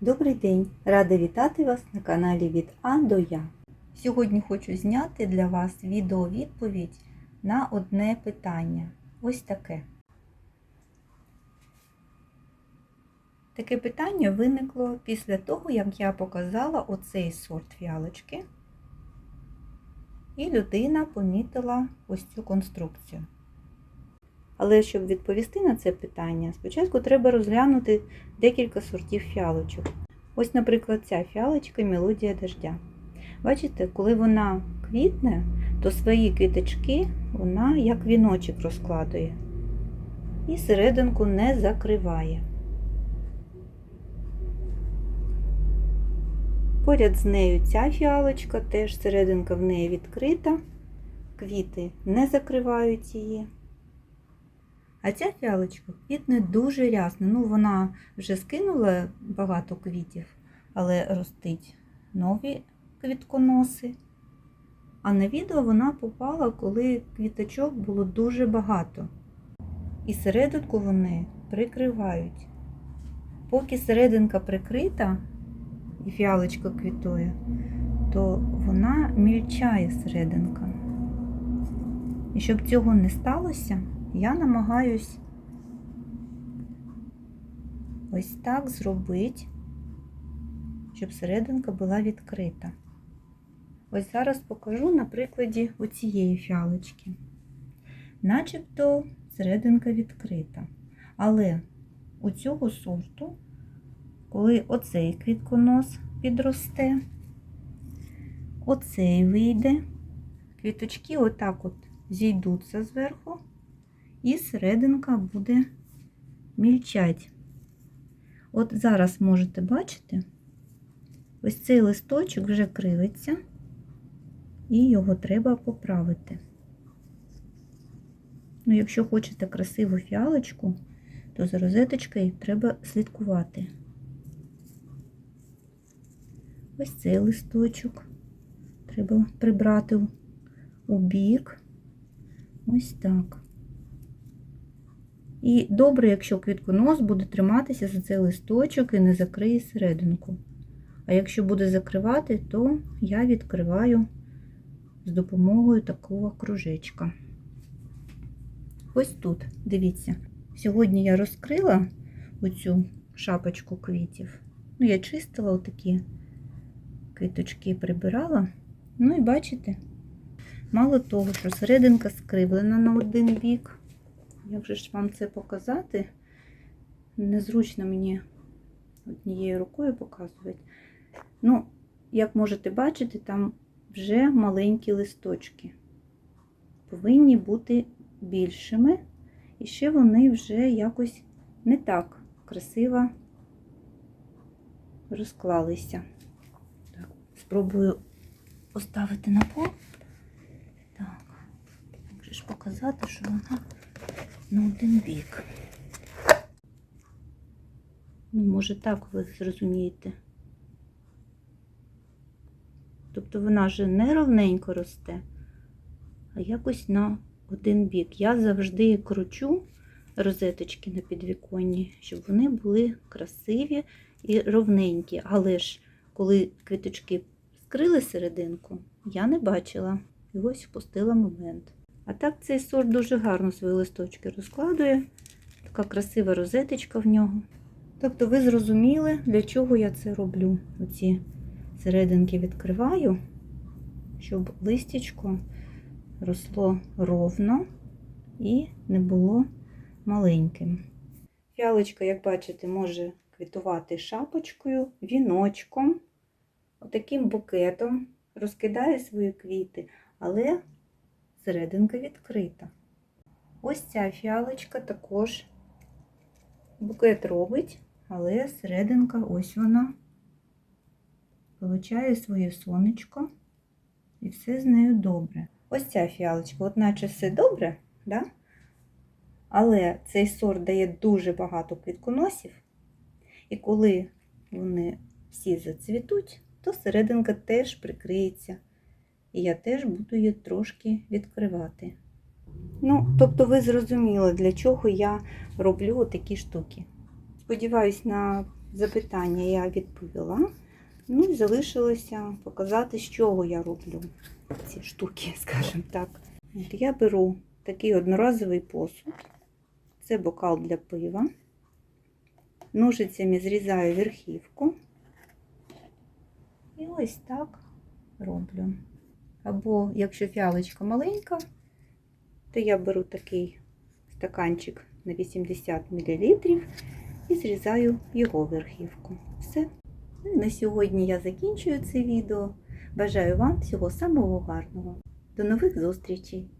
Добрий день! Рада вітати вас на каналі від А до Я. Сьогодні хочу зняти для вас відео-відповідь на одне питання. Ось таке. Таке питання виникло після того, як я показала оцей сорт фіалочки. І людина помітила ось цю конструкцію. Але щоб відповісти на це питання, спочатку треба розглянути декілька сортів фіалочок. Ось, наприклад, ця фіалочка мелодія дождя. Бачите, коли вона квітне, то свої квіточки вона як віночок розкладує і серединку не закриває. Поряд з нею ця фіалочка, теж серединка в неї відкрита, квіти не закривають її. А ця фіалочка квітне дуже рясно. Ну, вона вже скинула багато квітів, але ростить нові квітконоси. А на відео вона попала, коли квіточок було дуже багато. І серединку вони прикривають. Поки серединка прикрита і фіалочка квітує, то вона мільчає серединка. І щоб цього не сталося, я намагаюсь ось так зробити, щоб серединка була відкрита. Ось зараз покажу на прикладі оцієї фіалочки. Начебто серединка відкрита. Але у цього сорту, коли оцей квітконос підросте, оцей вийде, квіточки отак от зійдуться зверху і серединка буде мільчать. От зараз можете бачити, ось цей листочок вже кривиться, і його треба поправити. Ну, якщо хочете красиву фіалочку, то за розеточкою треба слідкувати. Ось цей листочок треба прибрати у бік. Ось так. І добре, якщо квітконос буде триматися за цей листочок і не закриє серединку. А якщо буде закривати, то я відкриваю з допомогою такого кружечка. Ось тут, дивіться, сьогодні я розкрила оцю шапочку квітів. Ну, я чистила отакі квіточки прибирала. Ну і бачите, мало того, що серединка скривлена на один бік. Як же ж вам це показати? Незручно мені однією рукою показувати. Ну, як можете бачити, там вже маленькі листочки. Повинні бути більшими, і ще вони вже якось не так красиво розклалися. Так, спробую поставити на пол. Так, як же ж показати, що вона на один бік. Ну, може, так ви зрозумієте. Тобто вона вже не ровненько росте, а якось на один бік. Я завжди кручу розеточки на підвіконні, щоб вони були красиві і ровненькі. Але ж, коли квіточки скрили серединку, я не бачила. І ось впустила момент. А так цей сорт дуже гарно свої листочки розкладує. Така красива розеточка в нього. Тобто ви зрозуміли, для чого я це роблю. Оці серединки відкриваю, щоб листячко росло ровно і не було маленьким. Фіалочка, як бачите, може квітувати шапочкою, віночком, отаким букетом, розкидає свої квіти, але серединка відкрита. Ось ця фіалочка також букет робить, але серединка ось вона получає своє сонечко, і все з нею добре. Ось ця фіалочка, от наче все добре, да? але цей сорт дає дуже багато квітконосів, і коли вони всі зацвітуть, то серединка теж прикриється. І я теж буду її трошки відкривати. Ну, тобто ви зрозуміли, для чого я роблю такі штуки. Сподіваюсь, на запитання я відповіла. Ну і залишилося показати, з чого я роблю ці штуки, скажімо так. От я беру такий одноразовий посуд. Це бокал для пива. Ножицями зрізаю верхівку. І ось так роблю. Або якщо фіалочка маленька, то я беру такий стаканчик на 80 мл і зрізаю його верхівку. Все. Ну на сьогодні я закінчую це відео. Бажаю вам всього самого гарного. До нових зустрічей!